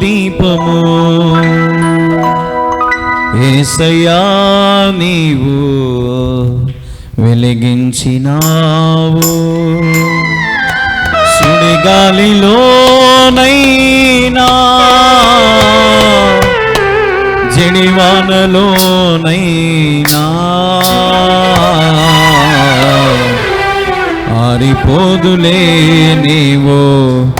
దీపము. ఏసయా నీవు వెలిగించినావు. సుడిగాలిలోనైనా జడివానలోనైనా. ఆరిపోదులే నీవు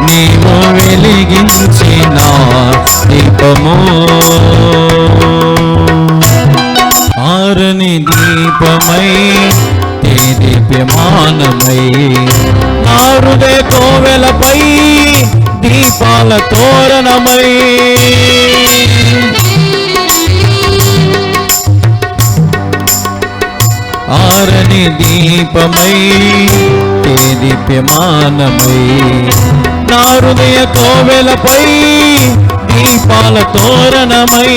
నీవు వెలిగించిన దీపము. ఆరని దీపమై దీప్యమానమై నా కోవెలపై దీపాల తోరణమై. ఆరని దీపమై దీప్యమానమై నా హృదయ కోవెలపై దీపాల తోరణమై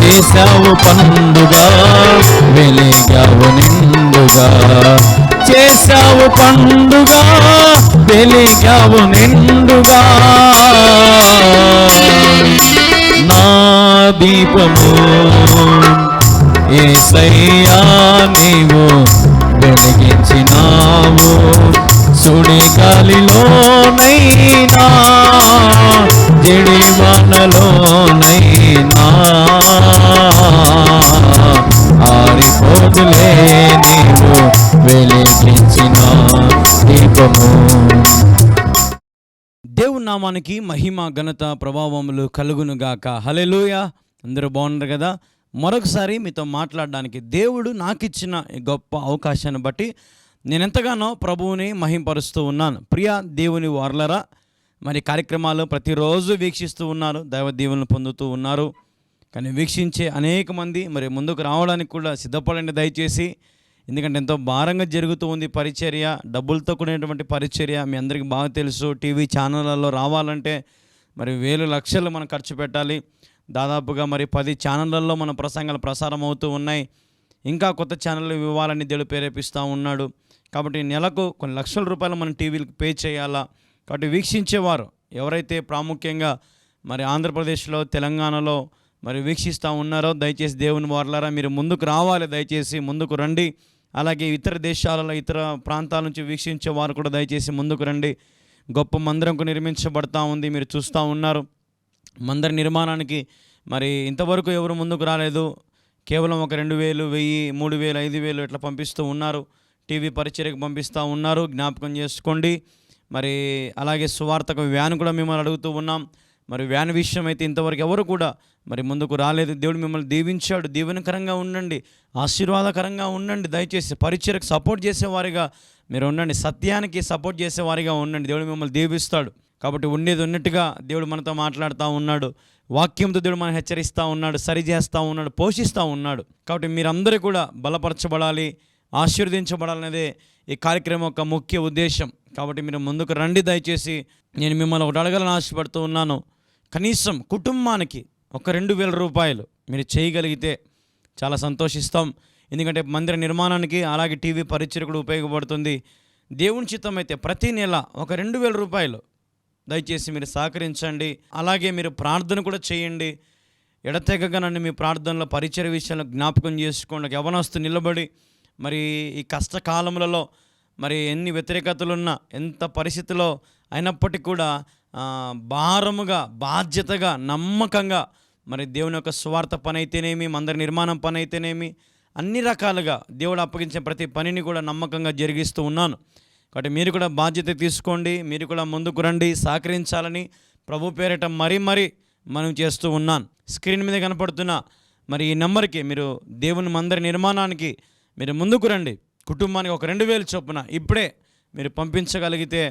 చేశావు పండుగ వెలిగావు నిండుగా. చేశావు పండుగ వెలిగావు నిండుగా. నా దీపము ఏసయ్యా నీవు వెలిగించినావు. సుడి గాలిలోనైనా జడివానలోనైనా ఆరిపోదులే నీవు వెలిగించిన దీపము. దేవుని నామానికి మహిమ ఘనత ప్రభావములు కలుగునుగాక. హలెలుయ అందరూ బాగున్నారు కదా? మరొకసారి మీతో మాట్లాడడానికి దేవుడు నాకు ఇచ్చిన గొప్ప అవకాశాన్ని బట్టి నేను ఎంతగానో ప్రభువుని మహింపరుస్తూ ఉన్నాను. ప్రియ దేవుని వార్లరా మరి కార్యక్రమాలు ప్రతిరోజు వీక్షిస్తూ ఉన్నారు దైవ దీవెనలు పొందుతూ ఉన్నారు. కానీ వీక్షించే అనేక మంది మరి ముందుకు రావడానికి కూడా సిద్ధపడండి దయచేసి. ఎందుకంటే ఎంతో భారంగా జరుగుతూ ఉంది పరిచర్య డబ్బులతో కూడినటువంటి పరిచర్య. మీ అందరికీ బాగా తెలుసు టీవీ ఛానళ్ళలో రావాలంటే మరి వేలు లక్షలు మనం ఖర్చు పెట్టాలి. దాదాపుగా మరి పది ఛానళ్ళల్లో మన ప్రసంగాలు ప్రసారం అవుతూ ఉన్నాయి. ఇంకా కొత్త ఛానళ్ళు ఇవ్వాలని దేవుడు ప్రేరేపిస్తూ ఉన్నాడు. కాబట్టి నెలకు కొన్ని లక్షల రూపాయలు మనం టీవీలకు పే చేయాలా? కాబట్టి వీక్షించేవారు ఎవరైతే ప్రాముఖ్యంగా మరి ఆంధ్రప్రదేశ్లో తెలంగాణలో మరి వీక్షిస్తూ ఉన్నారో దయచేసి దేవుని వారలారా మీరు ముందుకు రావాలి దయచేసి ముందుకు రండి. అలాగే ఇతర దేశాలలో ఇతర ప్రాంతాల నుంచి వీక్షించే వారు కూడా దయచేసి ముందుకు రండి. గొప్ప మందిరంకు నిర్మించబడతా ఉంది మీరు చూస్తూ ఉన్నారు. మందిర నిర్మాణానికి మరి ఇంతవరకు ఎవరు ముందుకు రాలేదు. కేవలం ఒక రెండు వేలు వెయ్యి మూడు వేలు ఐదు వేలు ఇట్లా పంపిస్తూ ఉన్నారు. టీవీ పరిచర్యకు పంపిస్తూ ఉన్నారు. జ్ఞాపకం చేసుకోండి. మరి అలాగే సువార్తకు వ్యాన్ కూడా మిమ్మల్ని అడుగుతూ ఉన్నాం. మరి వ్యాన్ విషయం అయితే ఇంతవరకు ఎవరు కూడా మరి ముందుకు రాలేదు. దేవుడు మిమ్మల్ని దీవించాడు. దీవెనకరంగా ఉండండి. ఆశీర్వాదకరంగా ఉండండి. దయచేసి పరిచయకు సపోర్ట్ చేసేవారిగా మీరు ఉండండి. సత్యానికి సపోర్ట్ చేసేవారిగా ఉండండి. దేవుడు మిమ్మల్ని దీవిస్తాడు. కాబట్టి ఉండేది ఉన్నట్టుగా దేవుడు మనతో మాట్లాడుతూ ఉన్నాడు. వాక్యంతో దేవుడు మనం హెచ్చరిస్తూ ఉన్నాడు. సరి చేస్తూ ఉన్నాడు. పోషిస్తూ ఉన్నాడు. కాబట్టి మీరందరూ కూడా బలపరచబడాలి. ఆశీర్వదించబడాలనేదే ఈ కార్యక్రమం యొక్క ముఖ్య ఉద్దేశం. కాబట్టి మీరు ముందుకు రండి దయచేసి. నేను మిమ్మల్ని ఒకటి అడగాలని ఆశపడుతూ ఉన్నాను. కనీసం కుటుంబానికి ఒక రెండు వేల రూపాయలు మీరు చేయగలిగితే చాలా సంతోషిస్తాం. ఎందుకంటే మందిర నిర్మాణానికి అలాగే టీవీ పరిచయం కూడా ఉపయోగపడుతుంది. దేవుని చిత్తం అయితే ప్రతి నెల ఒక రెండు వేల రూపాయలు దయచేసి మీరు సహకరించండి. అలాగే మీరు ప్రార్థన కూడా చేయండి. ఎడతెగగా నన్ను మీ ప్రార్థనలో పరిచయ విషయంలో జ్ఞాపకం చేసుకోండి. యవనస్తు నిలబడి మరి ఈ కష్టకాలములలో మరి ఎన్ని వ్యతిరేకతలున్నా ఎంత పరిస్థితిలో అయినప్పటికీ కూడా భారముగా బాధ్యతగా నమ్మకంగా మరి దేవుని యొక్క స్వార్థ పని అయితేనేమి మందరి నిర్మాణం పని అయితేనేమి అన్ని రకాలుగా దేవుడు అప్పగించే ప్రతి పనిని కూడా నమ్మకంగా జరిగిస్తూ ఉన్నాను. కాబట్టి మీరు కూడా బాధ్యత తీసుకోండి మీరు కూడా ముందుకు రండి సహకరించాలని ప్రభు పేరిట మరీ మరీ మనం చేస్తూ ఉన్నాను. స్క్రీన్ మీద కనపడుతున్న మరి ఈ నెంబర్కి మీరు దేవుని మందిర నిర్మాణానికి మీరు ముందుకు రండి. కుటుంబానికి ఒక రెండు వేలు చొప్పున ఇప్పుడే మీరు పంపించగలిగితే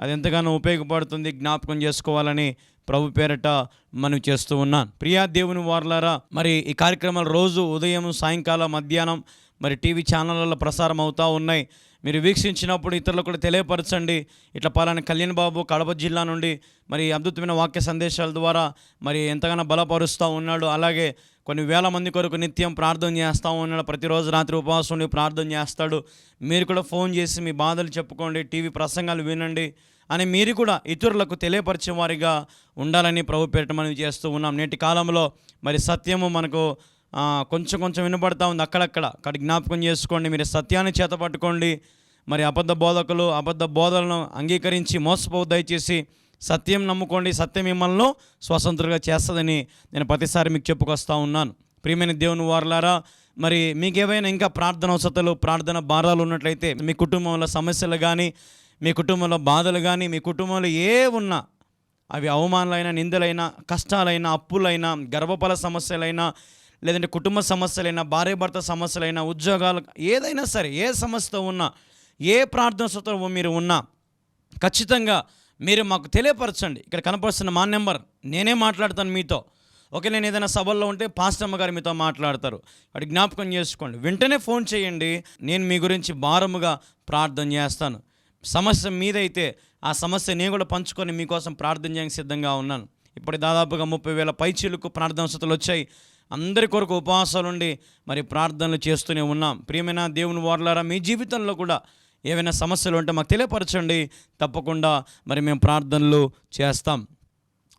అది ఎంతగానో ఉపయోగపడుతుంది జ్ఞాపకం చేసుకోవాలని ప్రభు పేరట మనం చేస్తూ ఉన్నాను. ప్రియా దేవుని వార్లారా మరి ఈ కార్యక్రమాలు రోజు ఉదయం సాయంకాలం మధ్యాహ్నం మరి టీవీ ఛానళ్ళలో ప్రసారం అవుతూ ఉన్నాయి. మీరు వీక్షించినప్పుడు ఇతరులకు కూడా తెలియపరచండి. ఇట్లా పలానా కళ్యాణ్ బాబు కడప జిల్లా నుండి మరి అద్భుతమైన వాక్య సందేశాల ద్వారా మరి ఎంతగానో బలపరుస్తూ ఉన్నాడు. అలాగే కొన్ని వేల మంది కొరకు నిత్యం ప్రార్థన చేస్తూ ఉన్నాడు. ప్రతిరోజు రాత్రి ఉపవాసం ఉండి ప్రార్థన చేస్తాడు. మీరు కూడా ఫోన్ చేసి మీ బాధలు చెప్పుకోండి. టీవీ ప్రసంగాలు వినండి అని మీరు కూడా ఇతరులకు తెలియపరిచే వారిగా ఉండాలని ప్రభు పెట్టమని మనం చేస్తూ ఉన్నాం. నేటి కాలంలో మరి సత్యము మనకు కొంచెం కొంచెం వినపడతా ఉంది అక్కడక్కడ. అక్కడ జ్ఞాపకం చేసుకోండి మీరు సత్యాన్ని చేతపట్టుకోండి మరి అబద్ధ బోధకులు అబద్ధ బోధలను అంగీకరించి మోసపో దయచేసి సత్యం నమ్ముకోండి. సత్యం మిమ్మల్ని స్వతంత్రంగా చేస్తుందని నేను ప్రతిసారి మీకు చెప్పుకొస్తా ఉన్నాను. ప్రియమైన దేవుని వారలారా మరి మీకు ఏవైనా ఇంకా ప్రార్థన అవసరతలు ప్రార్థన భారాలు ఉన్నట్లయితే మీ కుటుంబంలో సమస్యలు కానీ మీ కుటుంబంలో బాధలు కానీ మీ కుటుంబంలో ఏ ఉన్నా అవి అవమానాలైనా నిందలైనా కష్టాలైనా అప్పులైనా గర్భఫల సమస్యలైనా లేదంటే కుటుంబ సమస్యలైనా భార్య భర్త సమస్యలైనా ఉద్యోగాలు ఏదైనా సరే ఏ సమస్యతో ఉన్నా ఏ ప్రార్థనతో మీరు ఉన్నా ఖచ్చితంగా మీరు మాకు తెలియపరచండి. ఇక్కడ కనపరుస్తున్న మా నెంబర్. నేనే మాట్లాడతాను మీతో. ఓకే నేను ఏదైనా సభల్లో ఉంటే పాస్టమ్మ గారు మీతో మాట్లాడతారు. వాటి జ్ఞాపకం చేసుకోండి. వెంటనే ఫోన్ చేయండి. నేను మీ గురించి భారముగా ప్రార్థన చేస్తాను. సమస్య మీదైతే ఆ సమస్య నేను కూడా పంచుకొని మీకోసం ప్రార్థన చేయడానికి సిద్ధంగా ఉన్నాను. ఇప్పుడు దాదాపుగా ముప్పై వేల పైచీలకు ప్రార్థన వసతులు వచ్చాయి. అందరి కొరకు ఉపవాసాలు ఉండి మరి ప్రార్థనలు చేస్తూనే ఉన్నాం. ప్రియమైన దేవుని వారలారా మీ జీవితంలో కూడా ఏవైనా సమస్యలు ఉంటే మాకు తెలియపరచండి. తప్పకుండా మరి మేము ప్రార్థనలు చేస్తాం.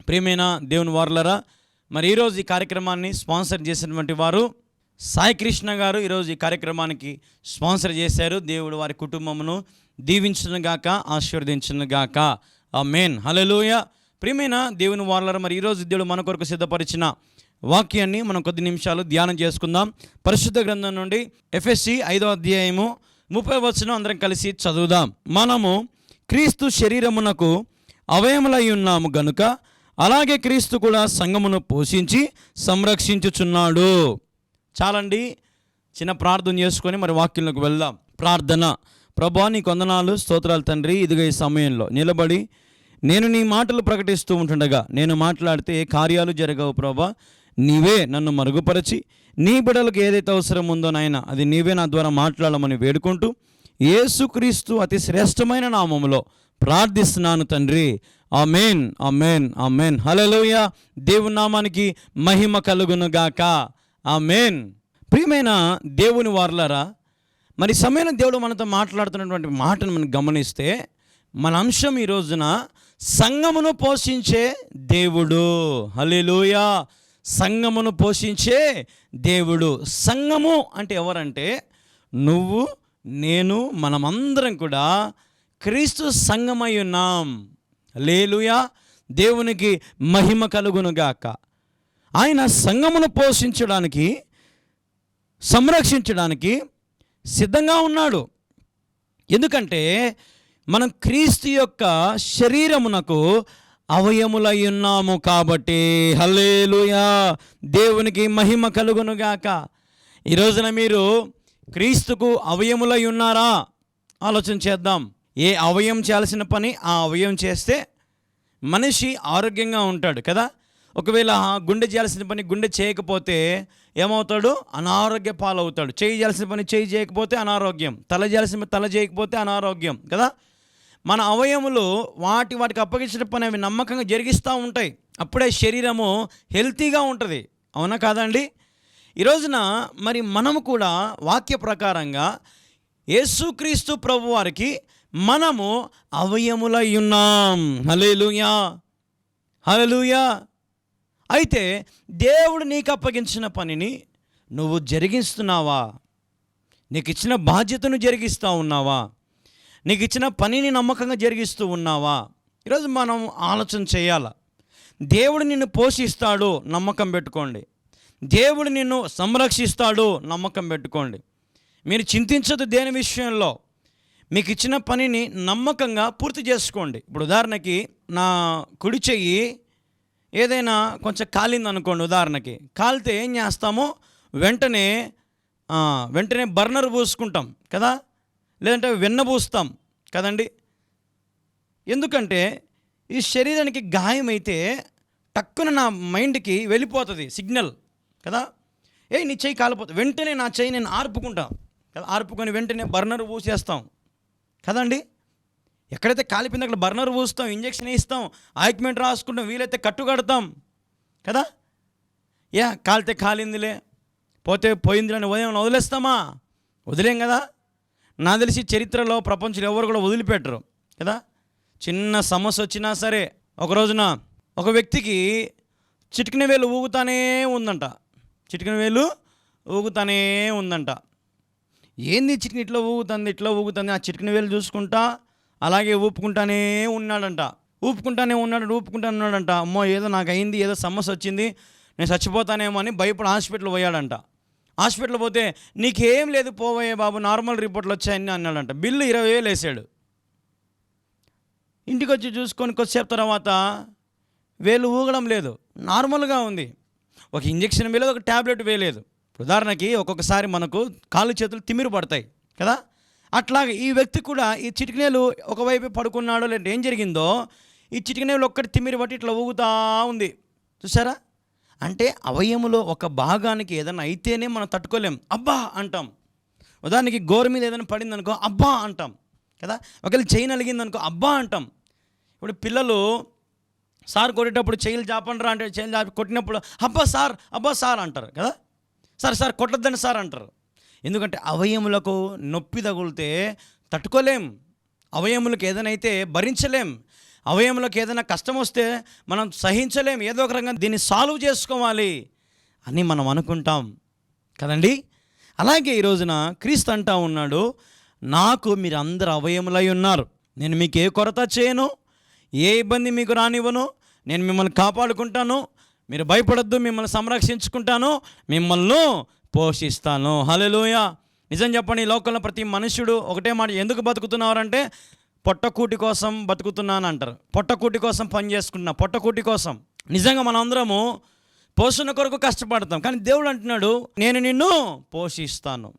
ప్రియమైన దేవుని వారులరా మరి ఈరోజు ఈ కార్యక్రమాన్ని స్పాన్సర్ చేసినటువంటి వారు సాయి కృష్ణ గారు ఈరోజు ఈ కార్యక్రమానికి స్పాన్సర్ చేశారు. దేవుడు వారి కుటుంబమును దీవించును గాక ఆశీర్వదించును గాక. ఆ మెయిన్ హలలోయ ప్రియమైన దేవుని వారులరా మరి ఈరోజు దేవుడు మన కొరకు సిద్ధపరిచిన వాక్యాన్ని మనం కొద్ది నిమిషాలు ధ్యానం చేసుకుందాం. పరిశుద్ధ గ్రంథం నుండి ఎఫ్ఎస్సి ఐదో అధ్యాయము ముప్పై వచనం అందరం కలిసి చదువుదాం. మనము క్రీస్తు శరీరమునకు అవయములై ఉన్నాము గనుక అలాగే క్రీస్తు కూడా సంఘమును పోషించి సంరక్షించుచున్నాడు. చాలండి చిన్న ప్రార్థన చేసుకొని మరి వాక్యంలోకి వెళ్దాం. ప్రార్థన. ప్రభా నీ కొందనాలు స్తోత్రాలు తండ్రి ఇదిగో ఈ సమయంలో నిలబడి నేను నీ మాటలు ప్రకటిస్తూ ఉంటుండగా నేను మాట్లాడితే ఏ కార్యాలు జరగవు ప్రభా. నీవే నన్ను మరుగుపరచి నీ బిడలకు ఏదైతే అవసరం ఉందో నాయన అది నీవే నా ద్వారా మాట్లాడమని వేడుకుంటూ యేసుక్రీస్తు అతి శ్రేష్టమైన నామములో ప్రార్థిస్తున్నాను తండ్రి. Amen amen amen. హల్లెలూయ. దేవుని నామానికి మహిమ కలుగును గాక. ఆమెన్. ప్రియమైన దేవుని వార్లరా మరి సమయం దేవుడు మనతో మాట్లాడుతున్నటువంటి మాటను మనం గమనిస్తే మన అంశం ఈ రోజున సంఘమును పోషించే దేవుడు. హల్లెలూయా. సంఘమును పోషించే దేవుడు. సంఘము అంటే ఎవరంటే నువ్వు నేను మనమందరం కూడా క్రీస్తు సంఘమై ఉన్నాం. లేలుయా దేవునికి మహిమ కలుగునుగాక ఆయన సంఘమును పోషించడానికి సంరక్షించడానికి సిద్ధంగా ఉన్నాడు. ఎందుకంటే మనం క్రీస్తు యొక్క శరీరమునకు అవయములై ఉన్నాము కాబట్టి. హల్లేలుయా. దేవునికి మహిమ కలుగునుగాక. ఈ రోజున మీరు క్రీస్తుకు అవయములై ఉన్నారా? ఆలోచన చేద్దాం. ఏ అవయం చేయాల్సిన పని ఆ అవయం చేస్తే మనిషి ఆరోగ్యంగా ఉంటాడు కదా. ఒకవేళ గుండె చేయాల్సిన పని గుండె చేయకపోతే ఏమవుతాడు? అనారోగ్య పాలవుతాడు. చేయి చేయాల్సిన పని చేయి చేయకపోతే అనారోగ్యం. తల చేయాల్సిన తల చేయకపోతే అనారోగ్యం కదా. మన అవయములు వాటి వాటికి అప్పగించిన పని అవి నమ్మకంగా జరిగిస్తూ ఉంటాయి. అప్పుడే శరీరము హెల్తీగా ఉంటుంది. అవునా కాదండి ఈ రోజున మరి మనము కూడా వాక్య ప్రకారంగా యేసుక్రీస్తు ప్రభు వారికి మనము అవయములై ఉన్నాం. హలేలుయా హలేలుయా అయితే దేవుడు నీకు అప్పగించిన పనిని నువ్వు జరిగిస్తున్నావా? నీకు ఇచ్చిన బాధ్యతను జరిగిస్తూ ఉన్నావా? నీకు ఇచ్చిన పనిని నమ్మకంగా జరిగిస్తూ ఉన్నావా? ఈరోజు మనం ఆలోచన చేయాల? దేవుడు నిన్ను పోషిస్తాడు నమ్మకం పెట్టుకోండి. దేవుడు నిన్ను సంరక్షిస్తాడు నమ్మకం పెట్టుకోండి. మీరు చింతించదు దేని విషయంలో? మీకు ఇచ్చిన పనిని నమ్మకంగా పూర్తి చేసుకోండి. ఇప్పుడు ఉదాహరణకి నా కుడి చెయ్యి ఏదైనా కొంచెం కాలింది అనుకోండి ఉదాహరణకి. కాలితే ఏం చేస్తామో వెంటనే వెంటనే బర్నర్ పోసుకుంటాం కదా? లేదంటే వెన్న పూస్తాం కదండి? ఎందుకంటే ఈ శరీరానికి గాయమైతే టక్కున నా మైండ్కి వెళ్ళిపోతుంది సిగ్నల్ కదా? ఏ నీ చెయ్యి కాలిపోతుంది. వెంటనే నా చెయ్యి నేను ఆర్పుకుంటా కదా? ఆర్పుకొని వెంటనే బర్నర్ పూసేస్తాం కదండి? ఎక్కడైతే కాలిపోయిందో అక్కడ బర్నర్ పూస్తాం ఇంజక్షన్ ఇస్తాం ఆయింట్మెంట్ రాసుకుంటాం వీలైతే కట్టు కడతాం కదా? యా కాలితే కాలిందిలే పోతే పోయిందిలే అని ఉదయం వదిలేస్తామా? వదిలేం కదా? నా తెలిసి చరిత్రలో ప్రపంచంలో ఎవరు కూడా వదిలిపెట్టరు కదా? చిన్న సమస్య వచ్చినా సరే ఒక రోజున ఒక వ్యక్తికి చిటికిన వేలు ఊగుతానే ఉందంట. చిటికిన వేలు ఊగుతానే ఉందంట. ఏంది చిటికిన ఇట్లా ఊగుతుంది ఇట్లా ఊగుతుంది? ఆ చిటికిన వేలు చూసుకుంటా అలాగే ఊపుకుంటానే ఉన్నాడంట. ఊపుకుంటానే ఉన్నాడు ఊపుకుంటా ఉన్నాడంట. అమ్మో ఏదో నాకు అయింది ఏదో సమస్య వచ్చింది నేను చచ్చిపోతానేమో అని భయపడి హాస్పిటల్ పోయాడంట. హాస్పిటల్ పోతే నీకేం లేదు పోవయ్యే బాబు నార్మల్ రిపోర్ట్లు వచ్చాయని అన్నాడంట. బిల్లు ఇరవై వేలు వేసాడు. ఇంటికి వచ్చి చూసుకొని కొద్దిసేపు తర్వాత వేలు ఊగడం లేదు. నార్మల్గా ఉంది. ఒక ఇంజెక్షన్ వేయలేదు ఒక ట్యాబ్లెట్ వేయలేదు. ఉదాహరణకి ఒక్కొక్కసారి మనకు కాళ్ళు చేతులు తిమ్మిరి పడతాయి కదా? అట్లాగే ఈ వ్యక్తి కూడా ఈ చిటికినేలు ఒకవైపు పడుకున్నాడో లేదంటే ఏం జరిగిందో ఈ చిటికనేలు ఒక్కటి తిమ్మిరి పట్టి ఇట్లా ఊగుతా ఉంది. చూసారా అంటే అవయములో ఒక భాగానికి ఏదైనా అయితేనే మనం తట్టుకోలేం. అబ్బా అంటాం. ఉదాహరణకి గోరు మీద ఏదైనా పడింది అనుకో అబ్బా అంటాం. కదా? ఒకవేళ చేయి నలిగింది అనుకో అబ్బా అంటాం. ఇప్పుడు పిల్లలు సార్ కొట్టేటప్పుడు చెయ్యిలు జాపండ్రా అంటే చెయ్యిలు జాపి కొట్టినప్పుడు అబ్బా సార్ అబ్బా సార్ అంటారు. కదా? సార్ సార్ కొట్టద్దని సార్ అంటారు. ఎందుకంటే అవయములకు నొప్పి తగులితే తట్టుకోలేం. అవయములకు ఏదైనా అయితే భరించలేం. అవయంలోకి ఏదైనా కష్టం వస్తే మనం సహించలేం. ఏదో ఒక రకంగా దీన్ని సాల్వ్ చేసుకోవాలి అని మనం అనుకుంటాం. కదండి? అలాగే ఈ రోజున క్రీస్తు అంటా ఉన్నాడు నాకు మీరు అందరు అవయములై ఉన్నారు. నేను మీకు ఏ కొరత చేయను ఏ ఇబ్బంది మీకు రానివ్వను. నేను మిమ్మల్ని కాపాడుకుంటాను. మీరు భయపడొద్దు మిమ్మల్ని సంరక్షించుకుంటాను. మిమ్మల్ని పోషిస్తాను. హలోయ నిజం చెప్పండి ఈ లోకంలో ప్రతి మనుషుడు ఒకటే మాట ఎందుకు బతుకుతున్నారంటే పొట్టకూటి కోసం బతుకుతున్నాను అంటారు పొట్టకూటి కోసం పని చేసుకుంటున్నా. పొట్టకూటి కోసం. నిజంగా మనందరము పోషణ కొరకు కష్టపడతాం. కానీ దేవుడు అంటున్నాడు నేను నిన్ను పోషిస్తాను.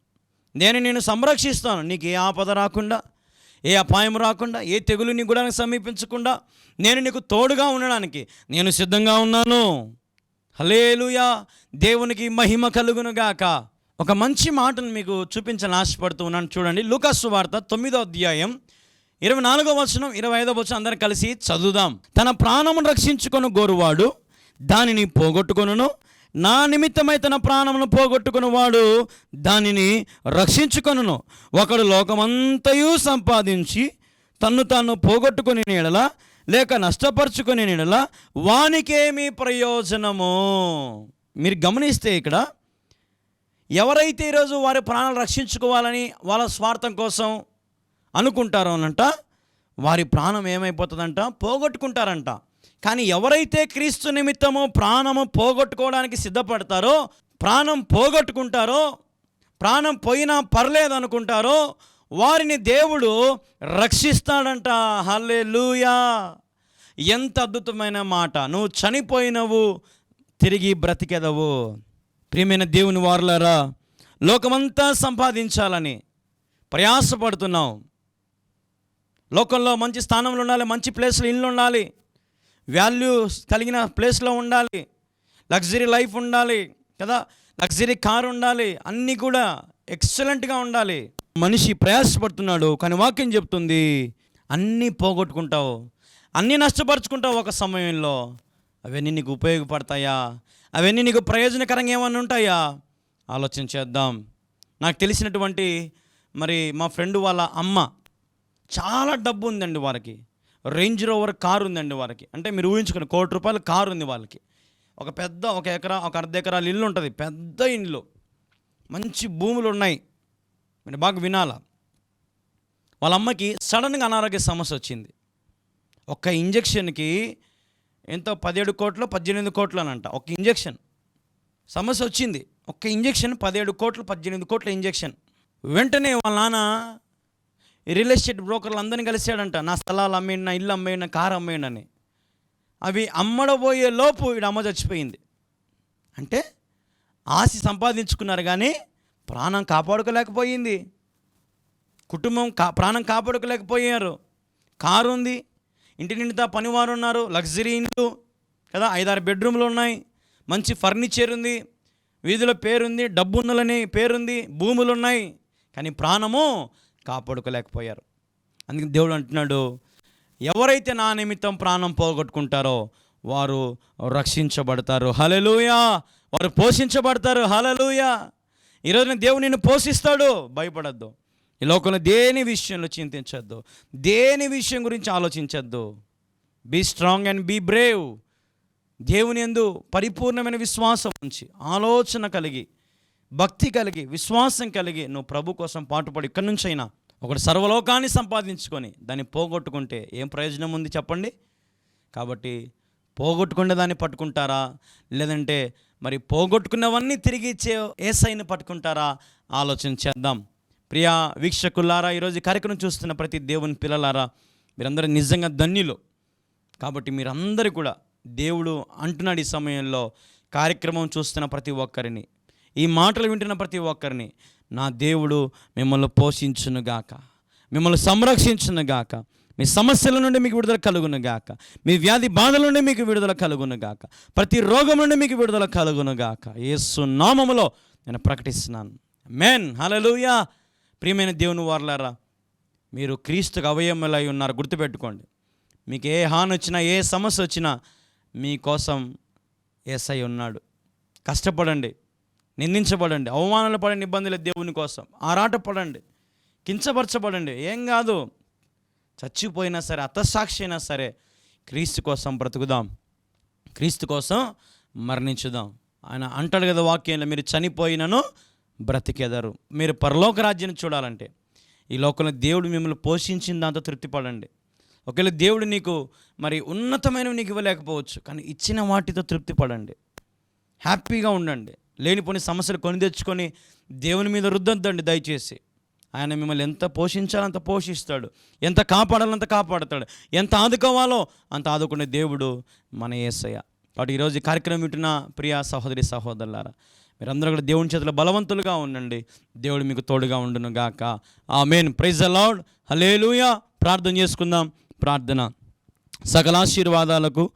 నేను నిన్ను సంరక్షిస్తాను. నీకు ఏ ఆపద రాకుండా ఏ అపాయం రాకుండా ఏ తెగులు నీ కూడా సమీపించకుండా నేను నీకు తోడుగా ఉండడానికి నేను సిద్ధంగా ఉన్నాను. హలేలుయా దేవునికి మహిమ కలుగునుగాక ఒక మంచి మాటను మీకు చూపించాలని ఆశపడుతూ ఉన్నాను. చూడండి లూకాసు వార్త తొమ్మిదో అధ్యాయం ఇరవై నాలుగో వచనం ఇరవై ఐదో వచనం అందరం కలిసి చదువుదాం. తన ప్రాణమును రక్షించుకొని గోరువాడు దానిని పోగొట్టుకొనును. నా నిమిత్తమై తన ప్రాణమును పోగొట్టుకుని వాడు దానిని రక్షించుకొనును. ఒకడు లోకమంతయు సంపాదించి తన్ను తాను పోగొట్టుకుని నీడల లేక నష్టపరుచుకుని నీడల వానికేమి ప్రయోజనము? మీరు గమనిస్తే ఇక్కడ ఎవరైతే ఈరోజు వారి ప్రాణాలు రక్షించుకోవాలని వాళ్ళ స్వార్థం కోసం అనుకుంటారో అనంట వారి ప్రాణం ఏమైపోతుందంట? పోగొట్టుకుంటారంట. కానీ ఎవరైతే క్రీస్తు నిమిత్తము ప్రాణము పోగొట్టుకోవడానికి సిద్ధపడతారో ప్రాణం పోగొట్టుకుంటారో ప్రాణం పోయినా పర్లేదు అనుకుంటారో వారిని దేవుడు రక్షిస్తాడంట. హల్లే ఎంత అద్భుతమైన మాట. నువ్వు చనిపోయినవు తిరిగి బ్రతికెదవు. ప్రియమైన దేవుని వారులారా లోకమంతా సంపాదించాలని ప్రయాసపడుతున్నావు. లోకంలో మంచి స్థానంలో ఉండాలి మంచి ప్లేస్లో ఇల్లు ఉండాలి వాల్యూస్ కలిగిన ప్లేస్లో ఉండాలి లగ్జరీ లైఫ్ ఉండాలి కదా? లగ్జరీ కార్ ఉండాలి అన్నీ కూడా ఎక్సలెంట్గా ఉండాలి. మనిషి ప్రయాసపడుతున్నాడు కానీ వాక్యం చెప్తుంది అన్నీ పోగొట్టుకుంటావు అన్నీ నష్టపరుచుకుంటావు ఒక సమయంలో. అవన్నీ నీకు ఉపయోగపడతాయా? అవన్నీ నీకు ప్రయోజనకరంగా ఏమన్నా ఉంటాయా? ఆలోచన చేద్దాం. నాకు తెలిసినటువంటి మరి మా ఫ్రెండ్ వాళ్ళ అమ్మ చాలా డబ్బు ఉందండి వారికి రేంజ్ రోవర్ కారు ఉందండి వారికి అంటే మీరు ఊహించుకుని కోటి రూపాయల కారు ఉంది వాళ్ళకి. ఒక పెద్ద ఒక ఎకరా ఒక అర్ధ ఎకరాల ఇల్లు ఉంటుంది పెద్ద ఇల్లు మంచి భూములు ఉన్నాయి. మీరు బాగా వినాలా. వాళ్ళ అమ్మకి సడన్గా అనారోగ్య సమస్య వచ్చింది. ఒక్క ఇంజెక్షన్కి ఎంతో? పదిహేడు కోట్లు పద్దెనిమిది కోట్లు అని అంట. ఒక ఇంజెక్షన్. సమస్య వచ్చింది. ఒక్క ఇంజెక్షన్ పదిహేడు కోట్లు పద్దెనిమిది కోట్ల ఇంజెక్షన్. వెంటనే వాళ్ళ నాన్న రియల్ ఎస్టేట్ బ్రోకర్లు అందరినీ కలిసాడంట నా స్థలాలు అమ్మేయండి నా ఇల్లు అమ్మేయండి నా కారు అమ్మేయండి అని. అవి అమ్మడబోయే లోపు వీడు అమ్మ చచ్చిపోయింది. అంటే ఆశ సంపాదించుకున్నారు కానీ ప్రాణం కాపాడుకోలేకపోయింది. కుటుంబం కా ప్రాణం కాపాడుకోలేకపోయారు. కారు ఉంది ఇంటి నిండా పనివారు ఉన్నారు లగ్జరీ ఇండ్లు కదా ఐదారు బెడ్రూమ్లు ఉన్నాయి మంచి ఫర్నిచర్ ఉంది వీధిలో పేరుంది డబ్బున్నలని పేరుంది భూములు ఉన్నాయి కానీ ప్రాణము కాపాడుకోలేకపోయారు. అందుకే దేవుడు అంటున్నాడు ఎవరైతే నా నిమిత్తం ప్రాణం పోగొట్టుకుంటారో వారు రక్షించబడతారు. హలలుయా వారు పోషించబడతారు. హలలుయా ఈరోజు దేవుడు నిన్ను పోషిస్తాడు. భయపడద్దు. ఈ లోకంలో దేని విషయంలో చింతించద్దు. దేని విషయం గురించి ఆలోచించద్దు. Be strong and be brave దేవుని ఎందు పరిపూర్ణమైన విశ్వాసం ఉంచి ఆలోచన కలిగి భక్తి కలిగి విశ్వాసం కలిగి నువ్వు ప్రభు కోసం పాటుపడి ఇక్కడి నుంచైనా ఒకటి సర్వలోకాన్ని సంపాదించుకొని దాన్ని పోగొట్టుకుంటే ఏం ప్రయోజనం ఉంది చెప్పండి? కాబట్టి పోగొట్టుకునే దాన్ని పట్టుకుంటారా? లేదంటే మరి పోగొట్టుకున్నవన్నీ తిరిగి ఇచ్చే ఏసైని పట్టుకుంటారా? ఆలోచన చేద్దాం. ప్రియా వీక్షకులారా ఈరోజు కార్యక్రమం చూస్తున్న ప్రతి దేవుని పిల్లలారా మీరందరూ నిజంగా ధన్యులు. కాబట్టి మీరందరూ కూడా దేవుడు అంటున్నాడు ఈ సమయంలో కార్యక్రమం చూస్తున్న ప్రతి ఒక్కరిని ఈ మాటలు వింటున్న ప్రతి ఒక్కరిని నా దేవుడు మిమ్మల్ని పోషించునుగాక మిమ్మల్ని సంరక్షించునుగాక మీ సమస్యల నుండి మీకు విడుదల కలుగునుగాక మీ వ్యాధి బాధల నుండి మీకు విడుదల కలుగునుగాక ప్రతి రోగం నుండి మీకు విడుదల కలుగునుగాక యేసు నామములో నేను ప్రకటిస్తున్నాను. మెన్ హలలుయా ప్రియమైన దేవుని వారలారా మీరు క్రీస్తుకు అవయములై ఉన్నారు గుర్తుపెట్టుకోండి. మీకు ఏ హాని వచ్చినా ఏ సమస్య వచ్చినా మీకోసం ఏసై ఉన్నాడు. కష్టపడండి. నిందించబడండి. అవమానాలు పడండి ఇబ్బందులు దేవుని కోసం. ఆరాట పడండి కించపరచబడండి. ఏం కాదు. చచ్చిపోయినా సరే అతసాక్షి అయినా సరే క్రీస్తు కోసం బ్రతుకుదాం. క్రీస్తు కోసం మరణించుదాం. ఆయన అంటాడు కదా వాక్యంలో మీరు చనిపోయినను బ్రతికెదరు. మీరు పరలోక రాజ్యాన్ని చూడాలంటే ఈ లోకంలో దేవుడు మిమ్మల్ని పోషించిన దాంతో తృప్తిపడండి. ఒకవేళ దేవుడు నీకు మరి ఉన్నతమైనవి నీకు ఇవ్వలేకపోవచ్చు కానీ ఇచ్చిన వాటితో తృప్తిపడండి. హ్యాపీగా ఉండండి. లేనిపోని సమస్యలు కొని తెచ్చుకొని దేవుని మీద రుద్దొద్దండి దయచేసి. ఆయన మిమ్మల్ని ఎంత పోషించాలంత పోషిస్తాడు. ఎంత కాపాడాలంత కాపాడతాడు. ఎంత ఆదుకోవాలో అంత ఆదుకునే దేవుడు మన యేసయ్య కాబట్టి ఈరోజు ఈ కార్యక్రమం వింటున్న ప్రియ సహోదరి సహోదరులారా మీరందరూ కూడా దేవుని చేతిలో బలవంతులుగా ఉండండి. దేవుడు మీకు తోడుగా ఉండును గాక. ఆ మెయిన్ ప్రైజ్ అలాడ్ హలేలుయా ప్రార్థన చేసుకుందాం. ప్రార్థన. సకలాశీర్వాదాలకు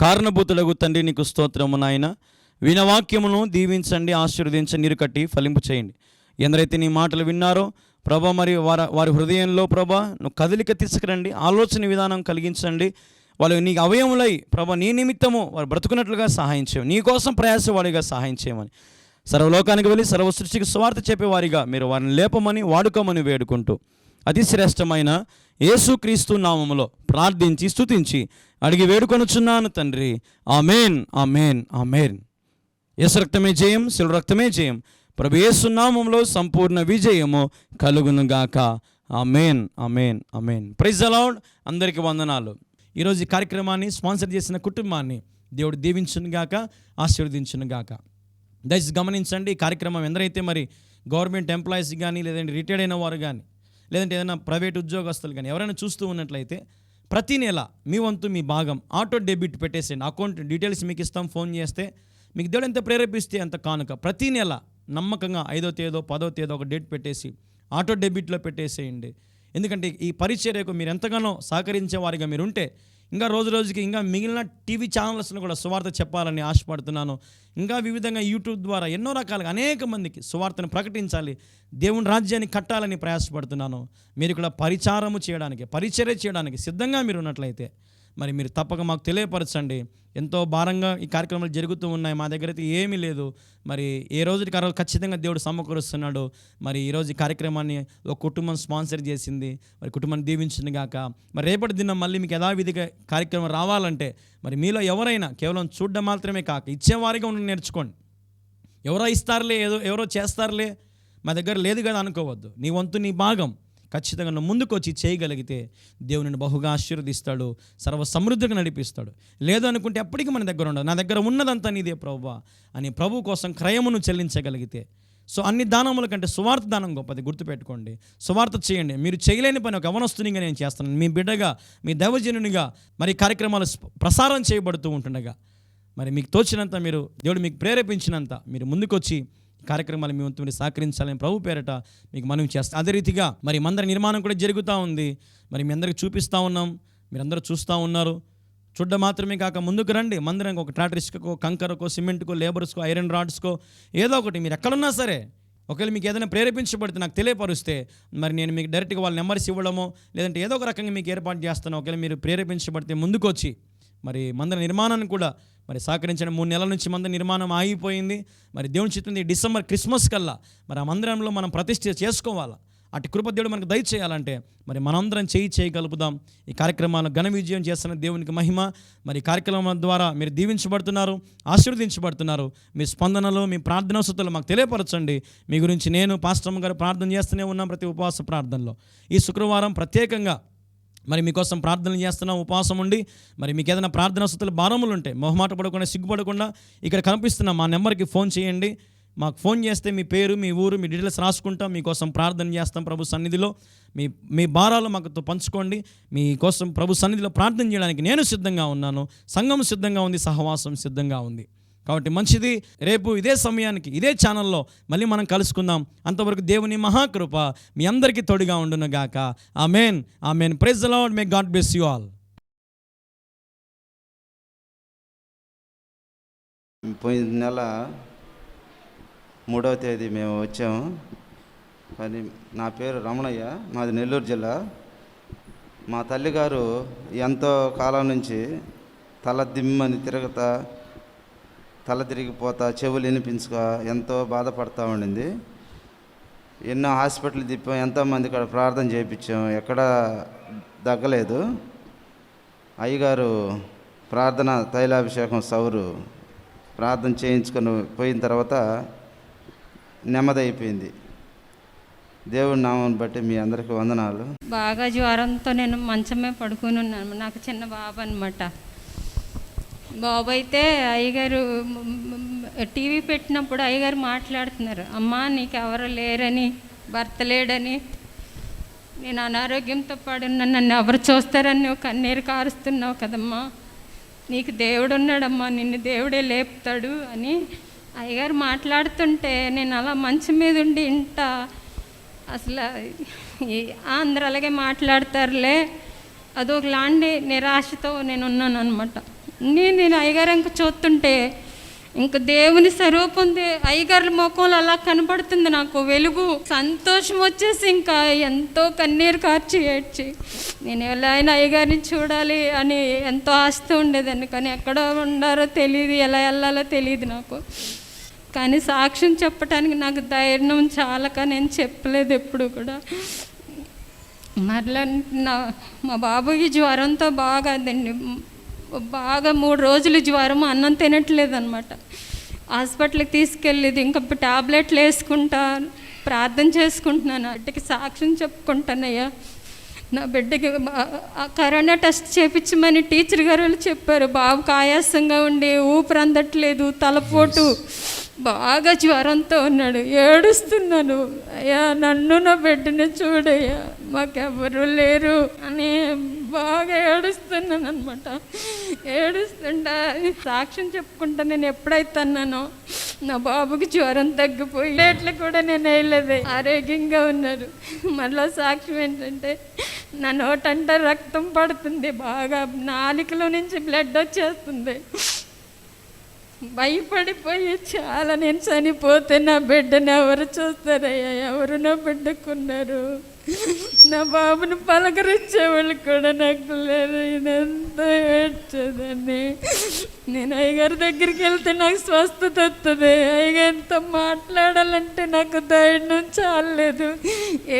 కారణభూతులకు తండ్రి నీకు స్తోత్రము నాయన. వినవాక్యమును దీవించండి ఆశీర్వదించండి నీరు కట్టి ఫలింపు చేయండి. ఎందరైతే నీ మాటలు విన్నారో ప్రభా మరి వారి వారి హృదయంలో ప్రభా నువ్వు కదలిక తీసుకురండి ఆలోచన విధానం కలిగించండి. వాళ్ళు నీకు అవయములై ప్రభా నీ నిమిత్తము వారు బ్రతుకున్నట్లుగా సహాయం చేయవు నీ కోసం ప్రయాసవాడిగా సహాయం చేయమని. సర్వలోకానికి వెళ్ళి సర్వ సృష్టికి స్వార్థ చెప్పేవారిగా మీరు వారిని లేపమని వాడుకోమని వేడుకుంటూ అతి శ్రేష్టమైన యేసుక్రీస్తు నామములో ప్రార్థించి స్తుతించి అడిగి వేడుకొనుచున్నాను తండ్రి. Amen amen amen. యేసు రక్తమే జయం శిల రక్తమే జయం. ప్రభు ఏసునామంలో సంపూర్ణ విజయము కలుగునుగాక. Amen amen amen. Praise aloud అందరికీ వందనాలు. ఈరోజు ఈ కార్యక్రమాన్ని స్పాన్సర్ చేసిన కుటుంబాన్ని దేవుడు దీవించునుగాక ఆశీర్వదించునుగాక. దయచేసి గమనించండి ఈ కార్యక్రమం ఎందరైతే మరి గవర్నమెంట్ ఎంప్లాయీస్ కానీ లేదంటే రిటైర్డ్ అయిన వారు కానీ లేదంటే ఏదైనా ప్రైవేట్ ఉద్యోగస్తులు కానీ ఎవరైనా చూస్తూ ఉన్నట్లయితే ప్రతి నెల మీ వంతు మీ భాగం ఆటో డెబిట్ పెట్టేసేయండి. అకౌంట్ డీటెయిల్స్ మీకు ఇస్తాం ఫోన్ చేస్తే మీకు దేవుడు ఎంత ప్రేరేపిస్తే అంత కానుక. ప్రతి నెల నమ్మకంగా ఐదో తేదో పదో తేదో ఒక డేట్ పెట్టేసి ఆటో డెబిట్లో పెట్టేసేయండి. ఎందుకంటే ఈ పరిచర్యకు మీరు ఎంతగానో సహకరించే వారిగా మీరు ఉంటే ఇంకా రోజు రోజుకి ఇంకా మిగిలిన టీవీ ఛానల్స్ను కూడా సువార్త చెప్పాలని ఆశపడుతున్నాను. ఇంకా వివిధంగా యూట్యూబ్ ద్వారా ఎన్నో రకాలుగా అనేక మందికి సువార్తను ప్రకటించాలి. దేవుని రాజ్యాన్ని కట్టాలని ప్రయాసపడుతున్నాను. మీరు కూడా పరిచారము చేయడానికి పరిచర్య చేయడానికి సిద్ధంగా మీరు ఉన్నట్లయితే మరి మీరు తప్పక మాకు తెలియపరచండి. ఎంతో భారంగా ఈ కార్యక్రమాలు జరుగుతూ ఉన్నాయి. మా దగ్గర అయితే ఏమీ లేదు. మరి ఏ రోజుకి రోజు ఖచ్చితంగా దేవుడు సమకూరుస్తున్నాడు. మరి ఈరోజు ఈ కార్యక్రమాన్ని ఒక కుటుంబం స్పాన్సర్ చేసింది. మరి కుటుంబాన్ని దీవించింది గాక. మరి రేపటి దినం మళ్ళీ మీకు యథావిధిగా కార్యక్రమం రావాలంటే మరి మీలో ఎవరైనా కేవలం చూడడం మాత్రమే కాక ఇచ్చేవారిగా ఉండి నేర్చుకోండి. ఎవరో ఇస్తారులే ఏదో ఎవరో చేస్తారులే. మా దగ్గర లేదు కదా అనుకోవద్దు. నీ వంతు నీ భాగం. ఖచ్చితంగా నువ్వు ముందుకొచ్చి చేయగలిగితే దేవుని బహుగా ఆశీర్వదిస్తాడు సర్వ సమృద్ధిగా నడిపిస్తాడు. లేదు అనుకుంటే ఎప్పటికీ మన దగ్గర ఉండదు. నా దగ్గర ఉన్నదంతా నీదే ప్రభు అని ప్రభు కోసం క్రయమును చెల్లించగలిగితే. సో అన్ని దానముల కంటే సువార్త దానం గొప్పది. గుర్తుపెట్టుకోండి. సువార్త చేయండి. మీరు చేయలేని పని ఒక అవనస్తునిగా నేను చేస్తాను మీ బిడ్డగా మీ దైవజనునిగా మరి కార్యక్రమాలు ప్రసారం చేయబడుతూ ఉంటుండగా మరి మీకు తోచినంత మీరు దేవుడు మీకు ప్రేరేపించినంత మీరు ముందుకొచ్చి కార్యక్రమాలు మీ వంతు సహకరించాలని ప్రభు పేరట మీకు మనం చేస్తాం అదే రీతిగా మరి మందర నిర్మాణం కూడా జరుగుతూ ఉంది. మరి మీ అందరికి చూపిస్తూ ఉన్నాం. మీరందరూ చూస్తూ ఉన్నారు. చూడ్డ మాత్రమే కాక ముందుకు రండి. మందిరానికి ఒక ట్రాక్టర్ ఇసుకకో కంకరకో సిమెంట్కో లేబర్స్కో ఐరన్ రాడ్స్కో ఏదో ఒకటి మీరు ఎక్కడున్నా సరే ఒకవేళ మీకు ఏదైనా ప్రేరేపించబడితే నాకు తెలియపరుస్తే మరి నేను మీకు డైరెక్ట్గా వాళ్ళ నెంబర్స్ ఇవ్వడమో లేదంటే ఏదో ఒక రకంగా మీకు ఏర్పాటు చేస్తాను ఒకవేళ మీరు ప్రేరేపించబడితే ముందుకు వచ్చి మరి మందిర నిర్మాణాన్ని కూడా మరి సహకరించిన మూడు నెలల నుంచి మందిర నిర్మాణం ఆగిపోయింది. మరి దేవుని చిత్తం డిసెంబర్ క్రిస్మస్ కల్లా మరి ఆ మందిరంలో మనం ప్రతిష్ఠ చేసుకోవాలా? అటు కృపదేవుడు మనకు దయచేయాలంటే మరి మనందరం చేయి చేయగలుపుదాం ఈ కార్యక్రమాలను ఘన విజయం చేస్తున్న దేవునికి మహిమ. మరి కార్యక్రమం ద్వారా మీరు దీవించబడుతున్నారు ఆశీర్వదించబడుతున్నారు. మీ స్పందనలు మీ ప్రార్థన వసతులు మాకు తెలియపరచండి. మీ గురించి నేను పాస్టమ్ గారు ప్రార్థన చేస్తూనే ఉన్నాం ప్రతి ఉపవాస ప్రార్థనలో. ఈ శుక్రవారం ప్రత్యేకంగా మరి మీకోసం ప్రార్థనలు చేస్తున్నాం ఉపవాసం ఉండి. మరి మీకు ఏదైనా ప్రార్థన స్థుతులు భారములు ఉంటాయి మొహమాట పడకుండా సిగ్గుపడకుండా ఇక్కడ కనిపిస్తున్న మా నెంబర్కి ఫోన్ చేయండి. మాకు ఫోన్ చేస్తే మీ పేరు మీ ఊరు మీ డీటెయిల్స్ రాసుకుంటాం. మీకోసం ప్రార్థన చేస్తాం ప్రభు సన్నిధిలో. మీ మీ భారాలు మాకు పంచుకోండి. మీకోసం ప్రభు సన్నిధిలో ప్రార్థన చేయడానికి నేను సిద్ధంగా ఉన్నాను. సంఘం సిద్ధంగా ఉంది సహవాసం సిద్ధంగా ఉంది. కాబట్టి మంచిది. రేపు ఇదే సమయానికి ఇదే ఛానల్లో మళ్ళీ మనం కలుసుకుందాం. అంతవరకు దేవుని మహాకృప మీ అందరికీ తోడుగా ఉండునుగాక amen amen praise lord may God bless you all పోయిన నెల మూడవ తేదీ మేము వచ్చాము. కానీ నా పేరు రమణయ్య. మాది నెల్లూరు జిల్లా. మా తల్లిగారు ఎంతో కాలం నుంచి తల దిమ్మని తిరగతా తల తిరిగిపోతా చెవులు వినిపించుక ఎంతో బాధపడతా ఉండింది. ఎన్నో హాస్పిటల్ తిప్పాం ఎంతోమంది ఇక్కడ ప్రార్థన చేయించాం ఎక్కడ తగ్గలేదు. అయ్యగారు ప్రార్థన తైలాభిషేకం సౌరు ప్రార్థన చేయించుకొని పోయిన తర్వాత నెమ్మది అయిపోయింది దేవుడి నామం బట్టి మీ అందరికీ వందనాలు. బాగా జ్వరంతో నేను మంచమే పడుకుని ఉన్నాను. నాకు చిన్న బాబు అనమాట బాబు అయితే అయ్యగారు టీవీ పెట్టినప్పుడు అయ్యగారు మాట్లాడుతున్నారు. అమ్మా నీకు ఎవరు లేరని భర్త లేడని. నేను అనారోగ్యంతో పడున్నా నన్ను ఎవరు చూస్తారని నువ్వు కన్నీరు కారుస్తున్నావు కదమ్మా. నీకు దేవుడు ఉన్నాడమ్మా నిన్ను దేవుడే లేపుతాడు అని అయ్యగారు మాట్లాడుతుంటే నేను అలా మంచం మీద ఉండి ఇంట. అసలు అందరూ అలాగే మాట్లాడతారులే. అదొకలాంటి నిరాశతో నేను ఉన్నాను అనమాట నేను నేను అయ్యగారు ఇంక చూస్తుంటే ఇంక దేవుని స్వరూపం అయ్యగారుల ముఖంలో అలా కనపడుతుంది నాకు వెలుగు. సంతోషం వచ్చేసి ఇంకా ఎంతో కన్నీరు కార్చి ఏడ్చి నేను ఎలా అయినా అయ్యగారిని చూడాలి అని ఎంతో ఆస్తి ఉండేదాన్ని కానీ ఎక్కడ ఉండారో తెలియదు ఎలా వెళ్ళాలో తెలియదు నాకు. కానీ సాక్ష్యం చెప్పడానికి నాకు ధైర్యం చాలక నేను చెప్పలేదు ఎప్పుడు కూడా. మరలా నా మా బాబుకి జ్వరంతో బాగా అదండి. బాగా మూడు రోజులు జ్వరం అన్నం తినట్లేదు అనమాట హాస్పిటల్కి తీసుకెళ్ళేది ఇంకా టాబ్లెట్లు వేసుకుంటా ప్రార్థన చేసుకుంటున్నాను. బిడ్డకి సాక్ష్యం చెప్పుకుంటానయ్యా. నా బిడ్డకి ఆ కరోనా టెస్ట్ చేపించమని టీచర్ గారు వాళ్ళు చెప్పారు. బాబుకి ఆయాసంగా ఉండి ఊపిరి అందట్లేదు తలపోటు. బాగా జ్వరంతో ఉన్నాడు. ఏడుస్తున్నాను. అయ్యా నన్ను నా బిడ్డని చూడయ్యా. మాకెవరు లేరు. అని బాగా ఏడుస్తున్నాను అనమాట ఏడుస్తుంటా సాక్ష్యం చెప్పుకుంటా నేను ఎప్పుడైతే అన్నానో నా బాబుకి జ్వరం తగ్గిపోయి ప్లేట్లు కూడా నేను వేయలేదు. ఆరోగ్యంగా ఉన్నారు. మళ్ళీ సాక్ష్యం ఏంటంటే నా నోటంటే రక్తం పడుతుంది. బాగా నాలుకలో నుంచి బ్లడ్ వచ్చేస్తుంది. భయపడిపోయి చాలా నేను చనిపోతే నా బిడ్డను ఎవరు చూస్తారయ్యా? ఎవరు నా బిడ్డకున్నారు నా బాబుని పలకరించేవాళ్ళు కూడా నాకు లేరు. నేను ఏడ్చదని నేను అయ్యగారి దగ్గరికి వెళ్తే నాకు స్వస్థత వస్తుంది అయ్యగారితో మాట్లాడాలంటే నాకు ధైర్యం చాలలేదు.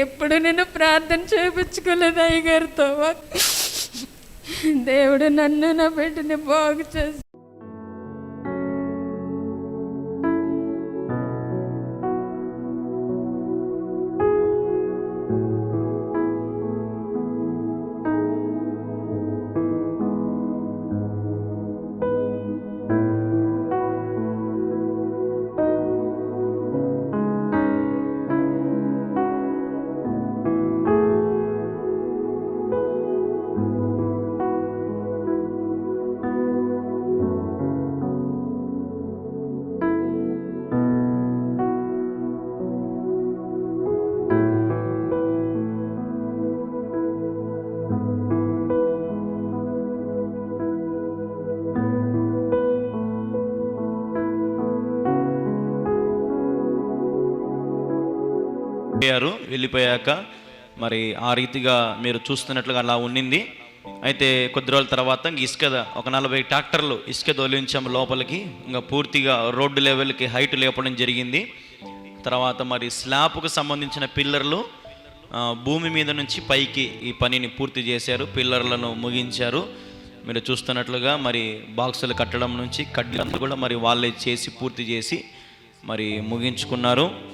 ఎప్పుడు నేను ప్రార్థన చేయించుకోలేదు అయ్యగారితో. దేవుడు నన్ను నా బిడ్డని బాగు చేసి వెళ్ళిపోయాక మరి ఆ రీతిగా మీరు చూస్తున్నట్లుగా అలా ఉండింది అయితే కొద్ది రోజుల తర్వాత ఇంక ఇసుక ఒక నలభై ట్రాక్టర్లు ఇసుక తొలించాము లోపలికి. ఇంకా పూర్తిగా రోడ్డు లెవెల్కి హైట్ లేపడం జరిగింది. తర్వాత మరి స్లాబ్కు సంబంధించిన పిల్లర్లు భూమి మీద నుంచి పైకి ఈ పనిని పూర్తి చేశారు. పిల్లర్లను ముగించారు. మీరు చూస్తున్నట్లుగా మరి బాక్సులు కట్టడం నుంచి కడ్డీలంతా కూడా మరి వాళ్ళే చేసి పూర్తి చేసి మరి ముగించుకున్నారు.